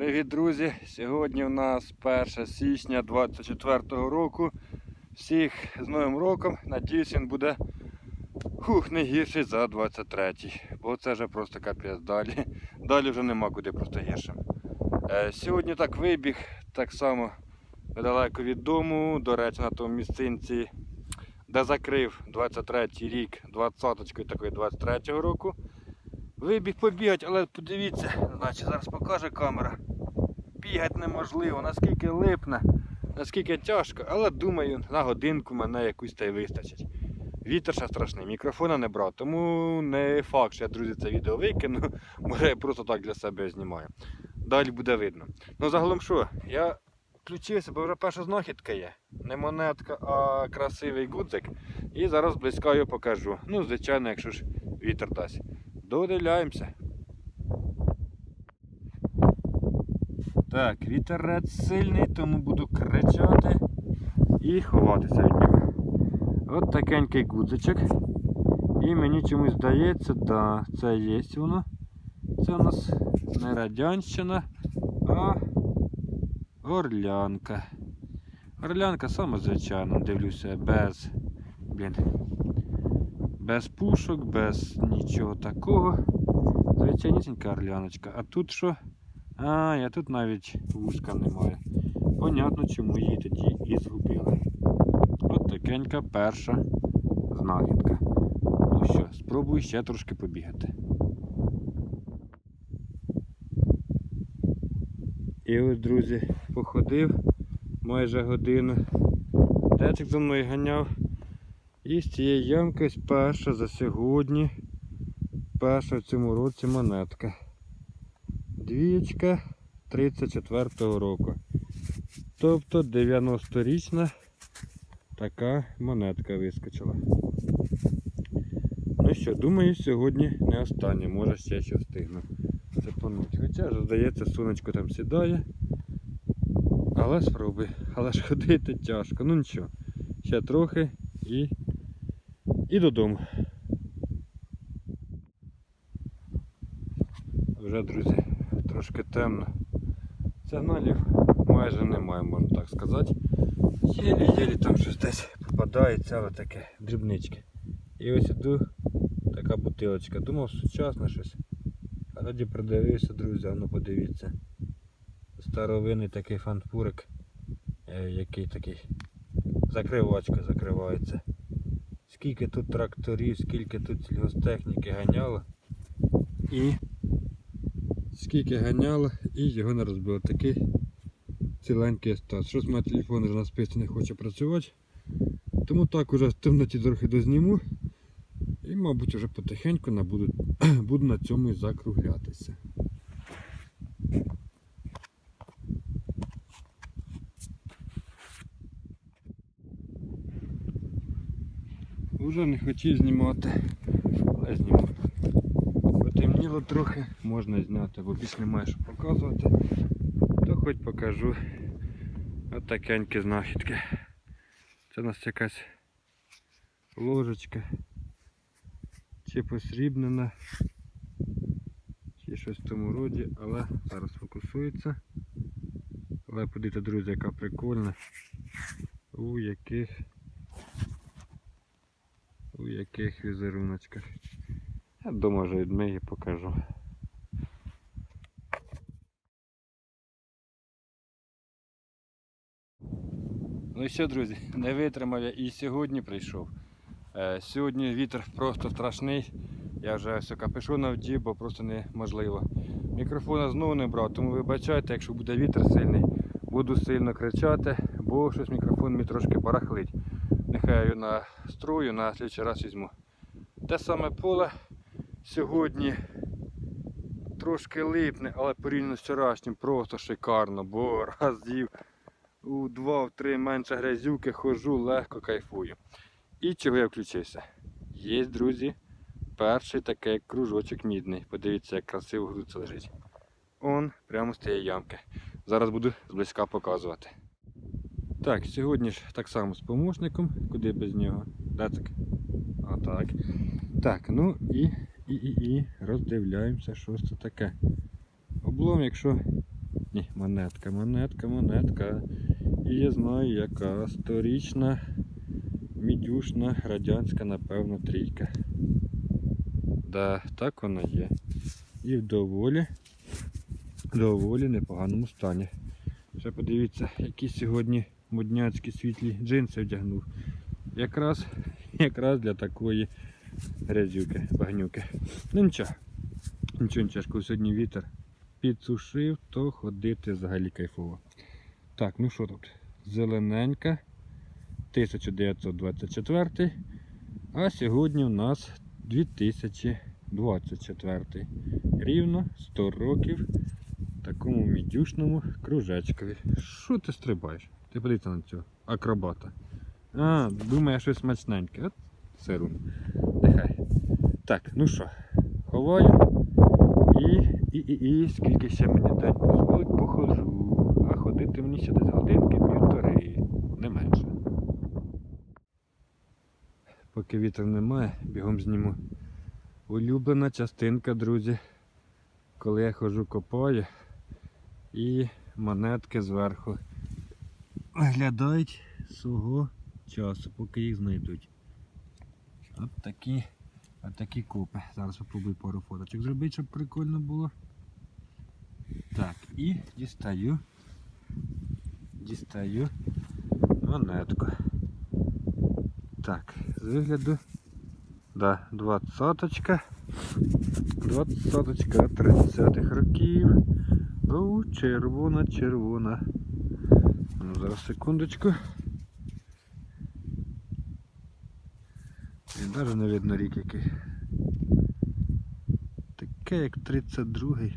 Привіт, друзі! Сьогодні у нас 1 січня 24 року. Всіх з Новим роком. Надіюсь, він буде хух, не гірший за 23 Бо це вже просто капець далі. Далі вже нема куди просто гіршим. Е, сьогодні так вибіг, так само недалеко від дому, до речі, на тому місцинці, де закрив 23 рік 20-ки такої 23 року. Вибіг побігати, але подивіться, значить зараз покаже камера. Бігати неможливо, наскільки липне, наскільки тяжко, але думаю, на годинку мене якусь та й вистачить. Вітер ще страшний, мікрофона не брав, тому не факт, що я, друзі, це відео викину. Може я просто так для себе знімаю. Далі буде видно. Ну загалом що, я включився, бо вже перша знахідка є. Не монетка, а красивий гудзик. І зараз близько його покажу. Ну, звичайно, якщо ж вітер дасть. Додивляємося. Так, вітерець сильний, тому буду кричати і ховатися від нього. От такенький гудзичок. І мені чомусь здається, да, це є воно. Це у нас не радянщина, а орлянка. Орлянка саме звичайно, дивлюся, без. Блін. Без пушок, без нічого такого. Звичайнісінька орляночка. А тут що? А, я тут навіть вушка немає. Понятно, чому її тоді і згубили. От такенька перша знахідка. Ну що, спробую ще трошки побігати. І ось, друзі, походив майже годину. Дечик за мною ганяв. І з цієї ямки перша за сьогодні. Перша в цьому році монетка. Двієчка 34-го року. Тобто 90-річна така монетка вискочила. Ну що, думаю, сьогодні не останнє, може ще що встигну запануть. Хоча здається, сонечко там сідає. Але спробуй. Але ж ходити тяжко. Ну нічого. Ще трохи і, і додому. Вже, друзі, трошки темно. Сигналів майже немає, можна так сказати. Єлі-єлі там щось десь попадається, але таке дрібнички. І ось іду така бутилочка. Думав сучасне щось. А тоді придивився, друзі, а ну подивіться. Старовинний такий фанфурик, е, який такий закривачка закривається. Скільки тут тракторів, скільки тут сільгостехніки ганяло. І скільки ганяло і його не розбило. Такий ціленький стат. Щось моє телефон вже на списі не хоче працювати. Тому так уже в темноті трохи дозніму. І, мабуть, вже потихеньку набуду, буду на цьому і закруглятися. Уже не хотів знімати, але зніму. Потемніло трохи, можна зняти, бо більш немає що показувати. То хоч покажу от такенькі знахідки. Це у нас якась ложечка. Чи посрібнена, чи щось в тому роді, але зараз фокусується. Але подивіться, друзі, яка прикольна. У яких у яких візеруночках. Я думаю, вже відмию і покажу. Ну і що, друзі, не витримав я і сьогодні прийшов. Е, Сьогодні вітер просто страшний. Я вже все капюшона вдів, бо просто неможливо. Мікрофона знову не брав, тому вибачайте, якщо буде вітер сильний, буду сильно кричати, бо щось мікрофон мені трошки барахлить. Нехай я його настрою, на слідчий раз візьму. Те саме поле сьогодні трошки липне, але порівняно з вчорашнім просто шикарно, бо разів у 2-3 менше грязюки хожу, легко кайфую. І чого я включився? Є, друзі, перший такий кружочок мідний. Подивіться, як красиво грудце лежить. Он прямо з тієї ямки. Зараз буду зблизька показувати. Так, сьогодні ж так само з помощником, куди без нього. Дацик. Отак. Так, ну і, і, і, і роздивляємося, що це таке. Облом, якщо сотні. Монетка, монетка, монетка. І я знаю, яка сторічна, мідюшна, радянська, напевно, трійка. Да, так вона є. І в доволі, доволі непоганому стані. Ще подивіться, які сьогодні модняцькі світлі джинси вдягнув. Якраз, якраз для такої грязюки, багнюки. Ну нічого. Нічого, нічого, коли сьогодні вітер підсушив, то ходити взагалі кайфово. Так, ну що тут? Зелененька. 1924. А сьогодні у нас 2024. Рівно 100 років такому мідюшному кружечкові. Що ти стрибаєш? Ти подивися на цього акробата. А, думає щось смачненьке. От сирун. Нехай. Так, ну що, ховаю. І, і, і, і скільки ще мені день дозволить, походжу. А ходити мені ще десь годинки півтори, не менше. Поки вітру немає, бігом зніму. Улюблена частинка, друзі. Коли я ходжу копаю і монетки зверху виглядають свого часу, поки їх знайдуть. От такі, такі копи. Зараз попробую пару фоточок зробити, щоб прикольно було. Так, і дістаю. Дістаю монетку. Так, з вигляду. Да, двадцяточка. Двадцяточка 30-х років. О, червона, червона. Ну, зараз секундочку. І навіть не видно рік який. Таке як 32-й.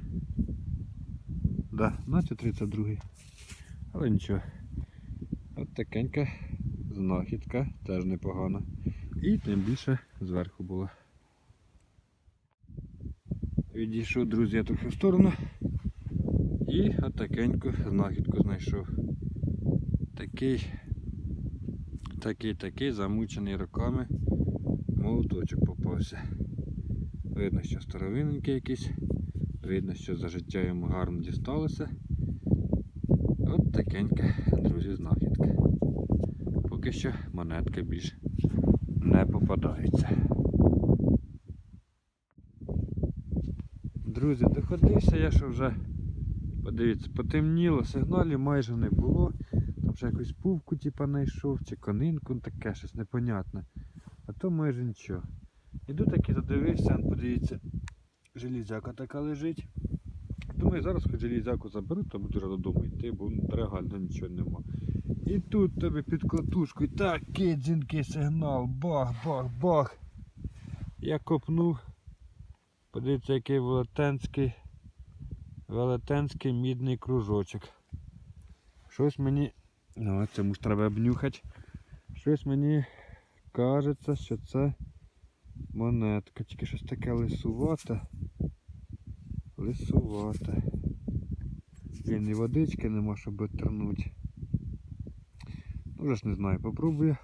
Да, наче 32-й. Але нічого. От такенька знахідка, теж непогана. І тим більше зверху була. Відійшов, друзі, я трохи в сторону. І от такеньку знахідку знайшов. Такий, такий, такий замучений роками молоточок попався. Видно, що старовинненький якийсь. Видно, що за життя йому гарно дісталося. От такенька, друзі, знахідка. Поки що монетки більш не попадаються. Друзі, доходився я, що вже, подивіться, потемніло, сигналів майже не було. Там ще якусь пувку типа знайшов, чи конинку, таке щось непонятне. То майже нічого. Іду таки задивився, подивіться, железяка така лежить. Думаю, зараз хоч железяку заберу, то буду вже додому йти, бо ну, реально нічого нема. І тут тебе під клатушкою такий дзвінкий сигнал. Бах, бах, бах. Я копнув. Подивіться, який велетенський, велетенський мідний кружочок. Щось мені. Ну, цьому ж треба обнюхати. Щось мені кажеться, що це монетка. Тільки щось таке лисувате. Лисувате. Він і водички нема, щоб отернути. Ну, вже ж не знаю, попробую.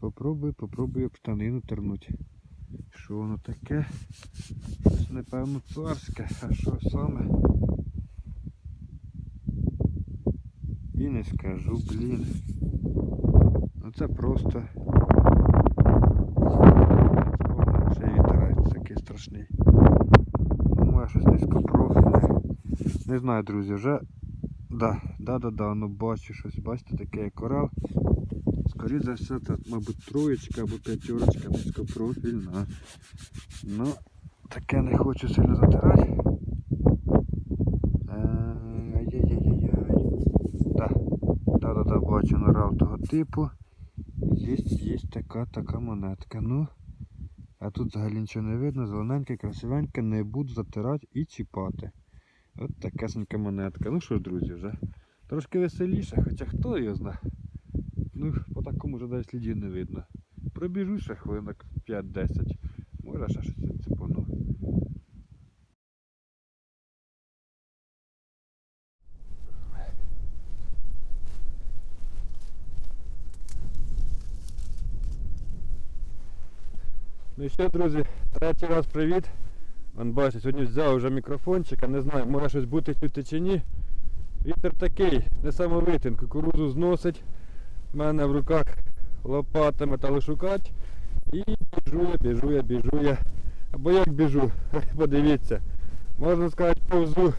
Попробую, попробую об штанину тернуть. Що воно таке? Щось напевно царське, а що саме? І не скажу, блін. Це просто. Ще вітерець такий страшний. Ну, Моє щось низькопрофільне. Не знаю, друзі, вже. Да, да, да, да, ну бачу щось, бачите, таке як корал. Скоріше за все, це, мабуть, троєчка або п'ятерочка низькопрофільна. Ну, таке не хочу сильно затирати. Е, Ай-яй-яй-яй. Да, да, да, да, бачу норав того типу. Є, є така така монетка. Ну, а тут взагалі нічого не видно, зелененька, красивенька, не буду затирати і чіпати. От такесенька монетка. Ну що ж, друзі, вже трошки веселіше, хоча хто його знає. Ну, по такому вже навіть слідів не видно. Пробіжу ще хвилинок 5-10. Може ще щось цепану. Ну і що, друзі, третій раз привіт. Вон бачите, сьогодні взяв вже мікрофончик, а не знаю, може щось бути тут чи ні. Вітер такий, несамовитий, кукурудзу зносить. У мене в руках лопата металошукач. І біжу я, біжу я, біжу я. Або як біжу, подивіться. Можна сказати, повзу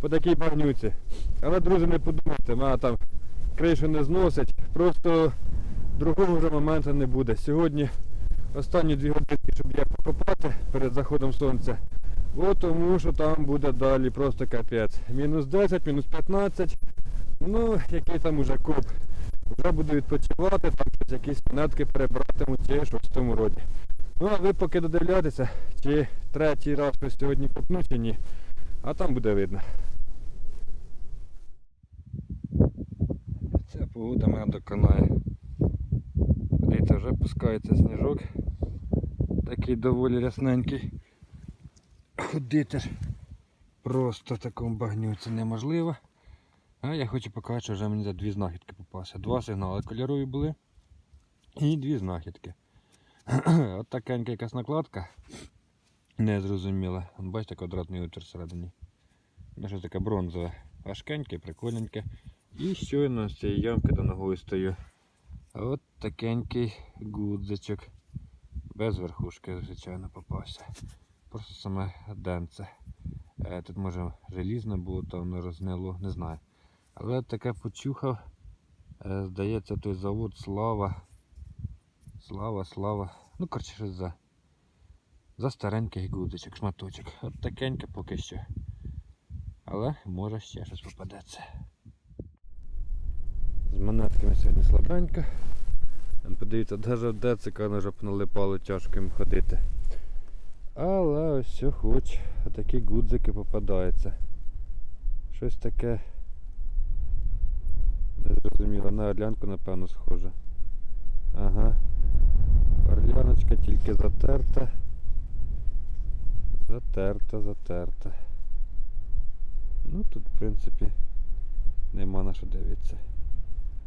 по такій багнюці. Але, друзі, не подумайте, мене там кришу не зносить. Просто другого вже моменту не буде. Сьогодні останні дві години, щоб я покопати перед заходом сонця. Бо тому що там буде далі просто капець. Мінус 10, мінус 15. Ну, який там уже коп. Вже буду відпочивати, там щось якісь монетки перебратиму чи щось в тому роді. Ну а ви поки додивляйтеся, чи третій раз щось сьогодні копну чи ні. А там буде видно. Ця погода мене доконає. Дивіться, вже пускається сніжок. Такий доволі рясненький. Ходити просто в такому багню це неможливо. А я хочу показати, що вже мені за дві знахідки попалося. Два сигнали кольорові були і дві знахідки. От такенька якась накладка. Незрозуміла. Бачите, квадратний отвір всередині. Ну, Щось таке бронзове. Важкеньке, прикольненьке. І щойно з цієї ямки до ногою стою. От такенький гудзичок. Без верхушки, звичайно, попався. Просто саме денце. Е, Тут може желізне було, то воно рознило, не знаю. Але таке почухав. Е, Здається, той завод Слава. Слава, слава. Ну, коротше, щось за, за старенький гудзичок, шматочок. От такеньке поки що. Але може ще щось попадеться. З монетками сьогодні слабенько. Подивіться, навіть в децика вже налипало тяжко їм ходити. Але ось все хоч такі гудзики попадаються. Щось таке незрозуміло. На орлянку напевно схоже. Ага. Орляночка тільки затерта. Затерта, затерта. Ну тут в принципі нема на що дивитися.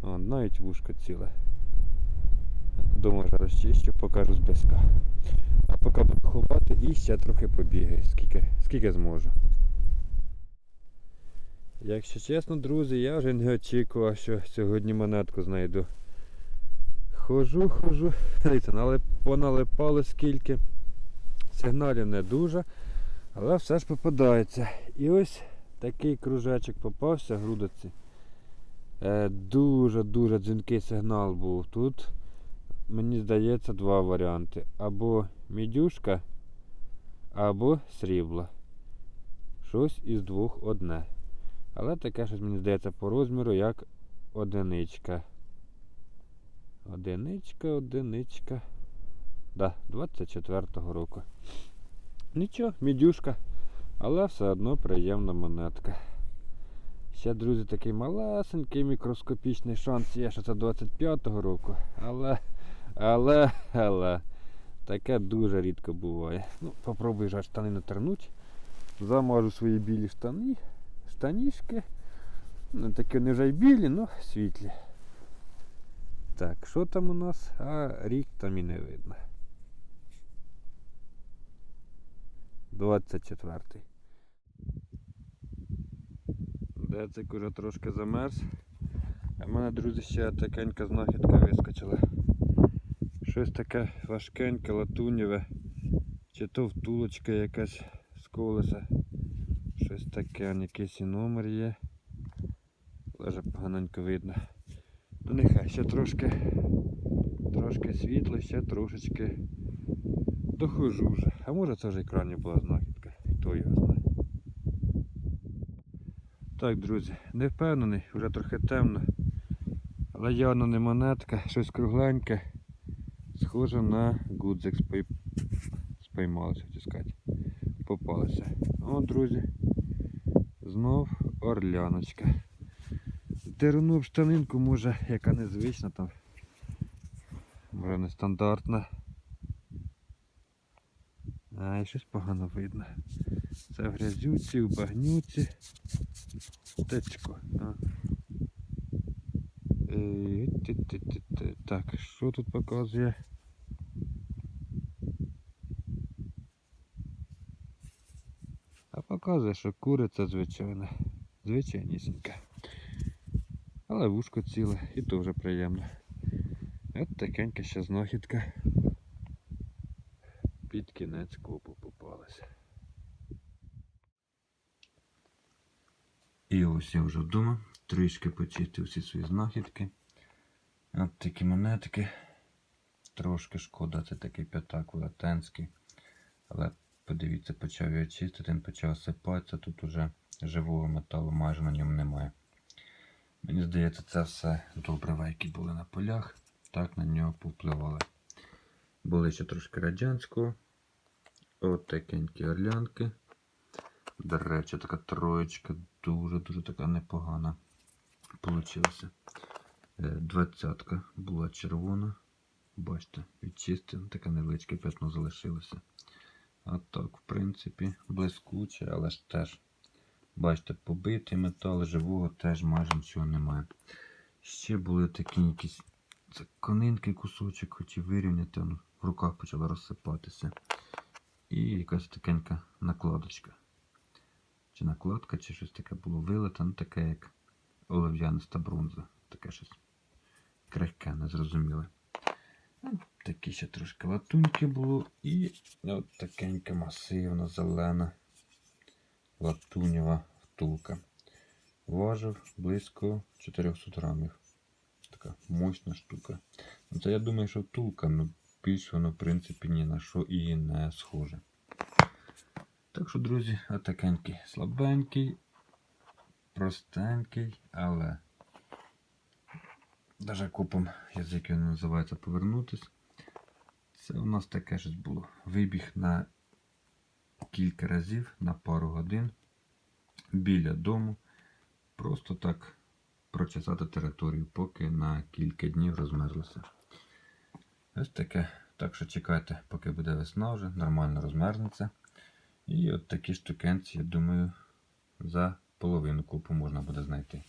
О, навіть вушко ціле. Думаю, розчищу, покажу зблизька. А поки буду ховати і ще трохи побігаю, скільки, скільки зможу. Якщо чесно, друзі, я вже не очікував, що сьогодні монетку знайду. Хожу, хожу. Дивіться, поналипало скільки. Сигналів не дуже, але все ж попадається. І ось такий кружечок попався грудиці. Е, Дуже-дуже дзвінкий сигнал був. Тут, мені здається, два варіанти. Або мідюшка, або срібло. Щось із двох одне. Але таке щось мені здається по розміру як одиничка. Одиничка, одиничка. Да, 24-го року. Нічого, мідюшка. Але все одно приємна монетка. Ще, друзі, такий малесенький мікроскопічний шанс є, що це 25-го року. Але, але, але, таке дуже рідко буває. Ну, попробую ж штани натернуть. Замажу свої білі штани, штанішки. Ну, такі вони вже й білі, але світлі. Так, що там у нас? А рік там і не видно. 24-й. Децик уже трошки замерз. А в мене, друзі, ще такенька знахідка вискочила. Щось таке важкеньке, латунєве. Чи то втулочка якась з колеса. Щось таке, якийсь і номер є. Лежа поганенько видно. Ну нехай ще трошки, трошки світло, ще трошечки дохожу вже. А може це вже і крайня була знахідка. Хто його знає. Так, друзі, не впевнений, вже трохи темно. Але явно не монетка, щось кругленьке. Схоже на гудзик спой... споймалося. Попалося. О, друзі. Знов орляночка. Дерну б штанинку, може, яка незвична там. Може нестандартна. А, і щось погано видно. Це в грязюці, в багнюці. Течко. Е. Так, що тут показує? Показує, що куриця звичайна. Звичайнісінька. Але вушко ціле і то вже приємно. От такенька ще знахідка. Під кінець копу попалася. І ось я вже вдома. Трішки почистив всі свої знахідки. От такі монетки. Трошки шкода, це такий п'ятак велетенський. Але подивіться, почав я чистити, він почав сипатися. Тут уже живого металу майже на ньому немає. Мені здається, це все добрива, які були на полях, так на нього повпливали. Були ще трошки радянського. От такенькі орлянки. До речі, така троєчка дуже-дуже така непогана получилася. Е, Двадцятка була червона. Бачите, відчистив, таке невеличке пятно залишилося. А так, в принципі, блискуче, але ж теж, бачите, побитий метал, живого теж майже нічого немає. Ще були такі якісь це конинки кусочок, хотів вирівняти, воно в руках почало розсипатися. І якась такенька накладочка. Чи накладка, чи щось таке було вилите, ну таке як олив'яниста бронза. Таке щось крихке, незрозуміле. Ну, Такі ще трошки латуньки було. І от такенька масивна, зелена латунєва втулка. Важив близько 400 грамів. Така мощна штука. Ну, Це я думаю, що втулка, ну більш воно, в принципі, ні на що і не схоже. Так що, друзі, отакенький слабенький, простенький, але навіть купом язик він називається повернутись. Це у нас таке щось було. Вибіг на кілька разів на пару годин біля дому. Просто так прочесати територію, поки на кілька днів розмерзлося. Ось таке. Так що чекайте, поки буде весна вже, нормально розмерзнеться. І от такі штукенці, я думаю, за половину купу можна буде знайти.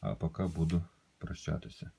А поки буду прощатися.